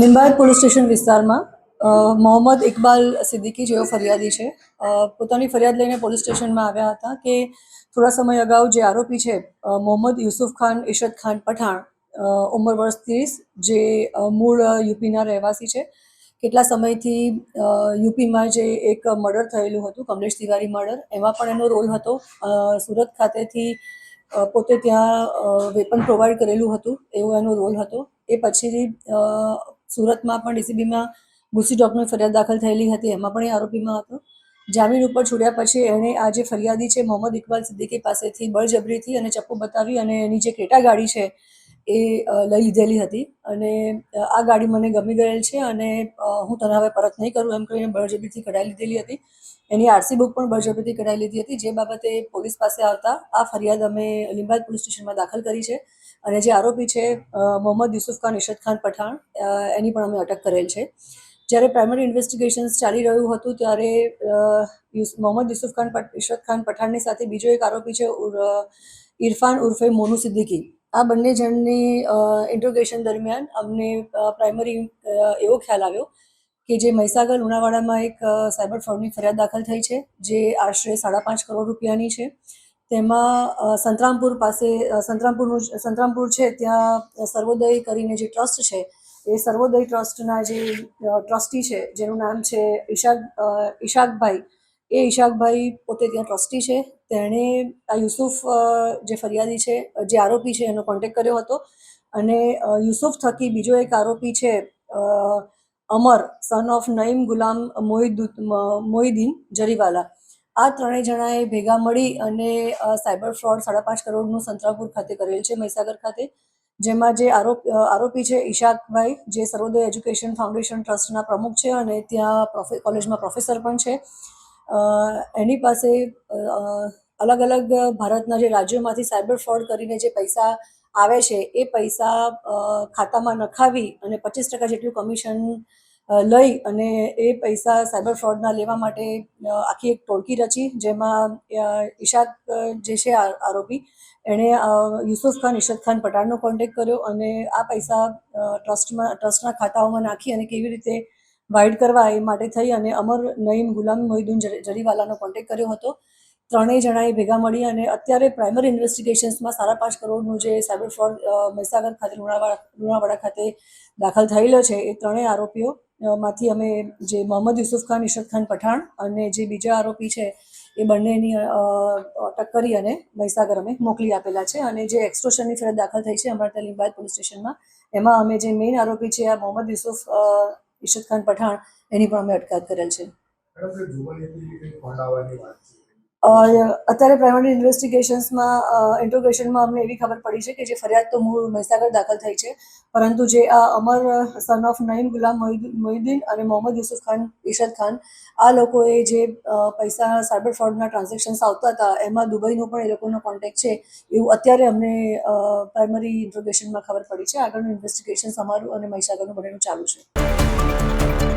લીંબાયત police station વિસ્તારમાં મોહમ્મદ ઇકબાલ સિદ્દીકી જેઓ ફરિયાદી છે પોતાની ફરિયાદ લઈને પોલીસ સ્ટેશનમાં આવ્યા હતા કે થોડા સમય અગાઉ જે આરોપી છે મોહમ્મદ યુસુફ ખાન ઇશદ ખાન પઠાણ ઉંમર વર્ષ ત્રીસ, જે મૂળ યુપીના રહેવાસી છે. કેટલા સમયથી યુપીમાં જે એક મર્ડર થયેલું હતું, કમલેશ તિવારી મર્ડર, એમાં પણ એનો રોલ હતો. સુરત ખાતેથી પોતે ત્યાં વેપન પ્રોવાઈડ કરેલું હતું, એવો એનો રોલ હતો. એ પછી સુરતમાં પણ ડીસીબીમાં ગુસ્સી ડોકની ફરિયાદ દાખલ થયેલી હતી. એમાં પણ એ આરોપીમાં હતો. જામીન ઉપર છોડ્યા પછી એણે આ જે ફરિયાદી છે, મોહમ્મદ ઇકબાલ સિદ્દીકી પાસેથી બળજબરીથી અને ચપ્પુ બતાવી અને એની જે ક્રેટા ગાડી છે એ લઈ લીધેલી હતી. અને આ ગાડી મને ગમી ગયેલ છે અને હું તને હવે પરત નહીં કરું એમ કહીને બળજબરીથી કઢાઈ લીધેલી હતી. એની આરસી બુક પણ બળજબરીથી કઢાઈ લીધી હતી. જે બાબતે પોલીસ પાસે આવતા આ ફરિયાદ અમે લીંબાદ પોલીસ સ્ટેશનમાં દાખલ કરી છે. અને જે આરોપી છે મોહમ્મદ યુસુફ ખાન ઇશદ ખાન પઠાણ એની પણ અમે અટક કરેલ છે. જ્યારે પ્રાઇમરી ઇન્વેસ્ટિગેશન્સ ચાલી રહ્યું હતું, ત્યારે મોહમ્મદ યુસુફ ખાન ઇશરત ખાન પઠાણની સાથે બીજો એક આરોપી છે ઇરફાન ઉર્ફે મોનુ સિદ્દીકી. આ બંને જણની ઇન્ટ્રોગેશન દરમિયાન અમને પ્રાઇમરી એવો ખ્યાલ આવ્યો કે જે મહીસાગર લુણાવાડામાં એક સાયબર ફ્રોડની ફરિયાદ દાખલ થઈ છે, જે આશરે સાડા પાંચ કરોડ રૂપિયાની છે. તેમાં સંતરામપુર પાસે સંતરામપુરનું સંતરામપુર છે, ત્યાં સર્વોદય કરીને જે ટ્રસ્ટ છે, એ સર્વોદય ટ્રસ્ટના જે ટ્રસ્ટી છે, જેનું નામ છે ઈશાક ઈશાકભાઈ, એ ઈશાકભાઈ પોતે ત્યાં ટ્રસ્ટી છે. તેણે આ યુસુફ જે ફરિયાદી છે, જે આરોપી છે, એનો કોન્ટેક્ટ કર્યો હતો. અને યુસુફ થકી બીજો એક આરોપી છે અમર સન ઓફ નઈમ ગુલામ મોહિદ મોહિદ્દીન જરીવાલા આ ત્રણેય જણાએ ભેગા મળી અને સાયબર ફ્રોડ સાડા પાંચ કરોડનું સંતરાપુર ખાતે કરેલ છે, મહીસાગર ખાતે. જેમાં જે આરોપ આરોપી છે ઈશાકભાઈ, જે સર્વોદય એજ્યુકેશન ફાઉન્ડેશન ટ્રસ્ટના પ્રમુખ છે અને ત્યાં કોલેજમાં પ્રોફેસર પણ છે. એની પાસે અલગ અલગ ભારતના જે રાજ્યોમાંથી સાયબર ફ્રોડ કરીને જે પૈસા આવે છે, એ પૈસા ખાતામાં નખાવી અને પચીસ ટકા જેટલું કમિશન લઈ અને એ પૈસા સાયબર ફ્રોડના લેવા માટે આખી એક ટોળકી રચી, જેમાં ઈશાક જે છે આરોપી, એણે યુસુફ ખાન ઇશરત ખાન પટાણનો કોન્ટેક્ટ કર્યો અને આ પૈસા ટ્રસ્ટમાં, ટ્રસ્ટના ખાતાઓમાં નાખી અને કેવી રીતે વાઇડ કરવા એ માટે થઈ અને અમર નઈમ ગુલામ મોહિદુન જરીવાલાનો કોન્ટેક્ટ કર્યો હતો. ત્રણેય જણાએ ભેગા મળી અને અત્યારે પ્રાઇમરી ઇન્વેસ્ટિગેશન્સમાં સાડા પાંચ કરોડનું જે સાયબર ફ્રોડ મહિસાગર ખાતે લુણાવાડા લુણાવાડા ખાતે દાખલ થયેલો છે, એ ત્રણેય આરોપીઓ માંથી અમે જે મોહમ્મદ યુસુફ ખાન ઇશરત ખાન પઠાણ અને જે બીજા આરોપી છે, એ બંનેની અટક કરી અને મહીસાગર અમે મોકલી આપેલા છે અને જે એક્સટ્રોશનની ફરિયાદ દાખલ થઈ છે અમારા લીંબાયત પોલીસ સ્ટેશનમાં, એમાં અમે જે મેઇન આરોપી છે, આ મોહમ્મદ યુસુફ ઇશરત ખાન પઠાણ, એની પણ અમે અટકાયત કરેલ છે. અત્યારે પ્રાઇમરી ઇન્વેસ્ટિગેશન્સમાં ઇન્ટ્રોગેશનમાં અમને એવી ખબર પડી છે કે જે ફરિયાદ તો મૂળ મહીસાગર દાખલ થઈ છે. પરંતુ જે આ અમર સન ઓફ નઈમ ગુલામ મોહિદ- મોહિદ્દીન અને મોહમ્મદ યુસુફ ખાન ઇશદ ખાન, આ લોકોએ જે પૈસા સાયબર ફ્રોડના ટ્રાન્ઝેક્શન્સ આવતા હતા, એમાં દુબઈનો પણ એ લોકોનો કોન્ટેક્ટ છે, એવું અત્યારે અમને પ્રાઇમરી ઇન્ટ્રોગેશનમાં ખબર પડી છે. આગળનું ઇન્વેસ્ટિગેશન અમારું અને મહીસાગરનું બંનેનું ચાલુ છે.